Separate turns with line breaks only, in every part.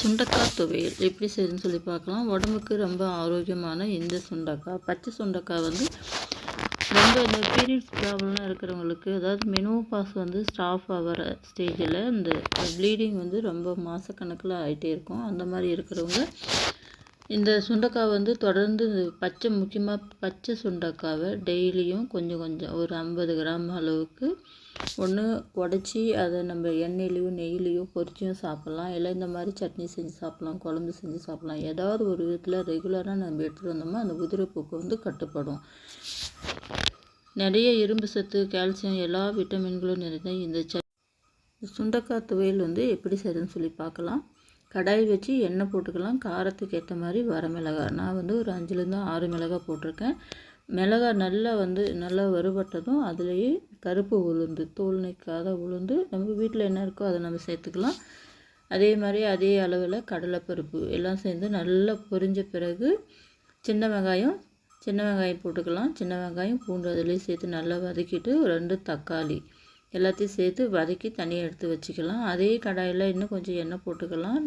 சுண்டக்காய் துவையல். எப்படி செய்யுதுன்னு சொல்லி பார்க்கலாம். உடம்புக்கு ரொம்ப ஆரோக்கியமான இந்த சுண்டக்காய். பச்சை சுண்டக்காய் வந்து ரொம்ப இந்த பீரியட்ஸ் ப்ராப்ளம்லாம் இருக்கிறவங்களுக்கு அதாவது மெனோ பாஸ் வந்து ஸ்டாஃப் ஆகிற ஸ்டேஜில் இந்த ப்ளீடிங் வந்து ரொம்ப மாதக்கணக்கில் ஆகிட்டே இருக்கும். அந்த மாதிரி இருக்கிறவங்க இந்த சுண்டக்காய் வந்து தொடர்ந்து பச்சை முக்கியமாக பச்சை சுண்டக்காவை டெய்லியும் கொஞ்சம் கொஞ்சம் ஒரு ஐம்பது கிராம் அளவுக்கு ஒன்று உடச்சி அதை நம்ம எண்ணெயிலையோ நெய்லேயும் பொரிச்சியும் சாப்பிட்லாம். இல்லை இந்த மாதிரி சட்னி செஞ்சு சாப்பிட்லாம் குழம்பு செஞ்சு சாப்பிட்லாம். ஏதாவது ஒரு விதத்தில் ரெகுலராக நம்ம எடுத்துகிட்டு வந்தோம்னா அந்த உதிரப்போக்கு வந்து கட்டுப்படும். நிறைய இரும்பு சத்து கால்சியம் எல்லா விட்டமின்களும் நிறைந்த இந்த ச சுண்டக்காய் துவையல் வந்து எப்படி செய்யுதுன்னு சொல்லி பார்க்கலாம். கடாய் வச்சு எண்ணெய் போட்டுக்கலாம். காரத்துக்கு ஏற்ற மாதிரி வர மிளகாய். நான் வந்து ஒரு அஞ்சுலேருந்து ஆறு மிளகாய் போட்டிருக்கேன். மிளகாய் நல்லா வந்து நல்லா வறுபட்டதும் அதுலேயே கருப்பு உளுந்து தோல் நிற்காத உளுந்து. நம்ம வீட்டில் என்ன இருக்கோ அதை நம்ம சேர்த்துக்கலாம். அதே மாதிரி அதே அளவில் கடலைப்பருப்பு எல்லாம் சேர்ந்து நல்லா பொரிஞ்ச பிறகு சின்ன வெங்காயம் சின்ன வெங்காயம் போட்டுக்கலாம். சின்ன வெங்காயம் பூண்டு அதுலேயும் சேர்த்து நல்லா வதக்கிட்டு ரெண்டு தக்காளி. எல்லாத்தையும் சேர்த்து வதக்கி தனியாக எடுத்து வச்சுக்கலாம். அதே கடாயில் இன்னும் கொஞ்சம் எண்ணெய் போட்டுக்கலாம்.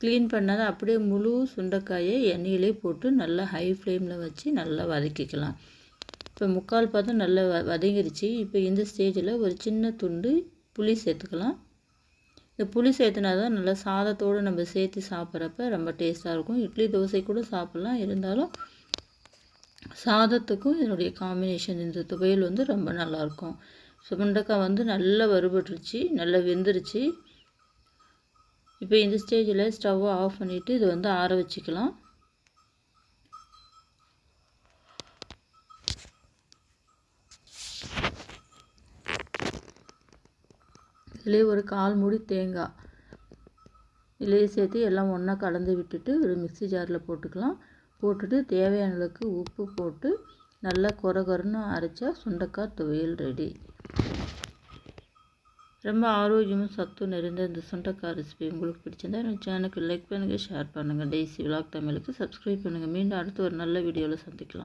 க்ளீன் பண்ணாத அப்படியே முழு சுண்டைக்காயை எண்ணெயிலே போட்டு நல்லா ஹை ஃப்ளேமில் வச்சு நல்லா வதக்கிக்கலாம். இப்போ முக்கால் பார்த்தா நல்லா வ வதங்கிருச்சு. இப்போ இந்த ஸ்டேஜில் ஒரு சின்ன துண்டு புளி சேர்த்துக்கலாம். இந்த புளி சேர்த்துனா தான் நல்லா சாதத்தோடு நம்ம சேர்த்து சாப்பிட்றப்ப ரொம்ப டேஸ்ட்டாக இருக்கும். இட்லி தோசை கூட சாப்பிட்லாம். இருந்தாலும் சாதத்துக்கும் இதனுடைய காம்பினேஷன் இந்த துவையல் வந்து ரொம்ப நல்லாயிருக்கும் சுண்டக்காய் வந்து நல்லா வறுபட்டுருச்சு நல்லா வெந்துருச்சு. இப்போ இந்த ஸ்டேஜில் ஸ்டவ்வை ஆஃப் பண்ணிவிட்டு இது வந்து ஆற வச்சுக்கலாம். இதிலே ஒரு கால் மூடி தேங்காய். இதிலேயே சேர்த்து எல்லாம் ஒன்றா கலந்து விட்டுட்டு ஒரு மிக்சி ஜாரில் போட்டுக்கலாம். போட்டுட்டு தேவையான அளவுக்கு உப்பு போட்டு நல்லா கொர கொரன்னு அரைச்சா சுண்டக்காய் துவையல் ரெடி. ரொம்ப ஆரோக்கியமும் சத்தும் நிறைந்த இந்த சுண்டக்காய் ரெசிபி உங்களுக்கு பிடிச்சிருந்தா என் சேனலுக்கு லைக் பண்ணுங்கள் ஷேர் பண்ணுங்கள் டெய்ஸி விலாக் தமிழுக்கு சப்ஸ்கிரைப் பண்ணுங்கள் மீண்டும் அடுத்து ஒரு நல்ல வீடியோவில் சந்திக்கலாம்.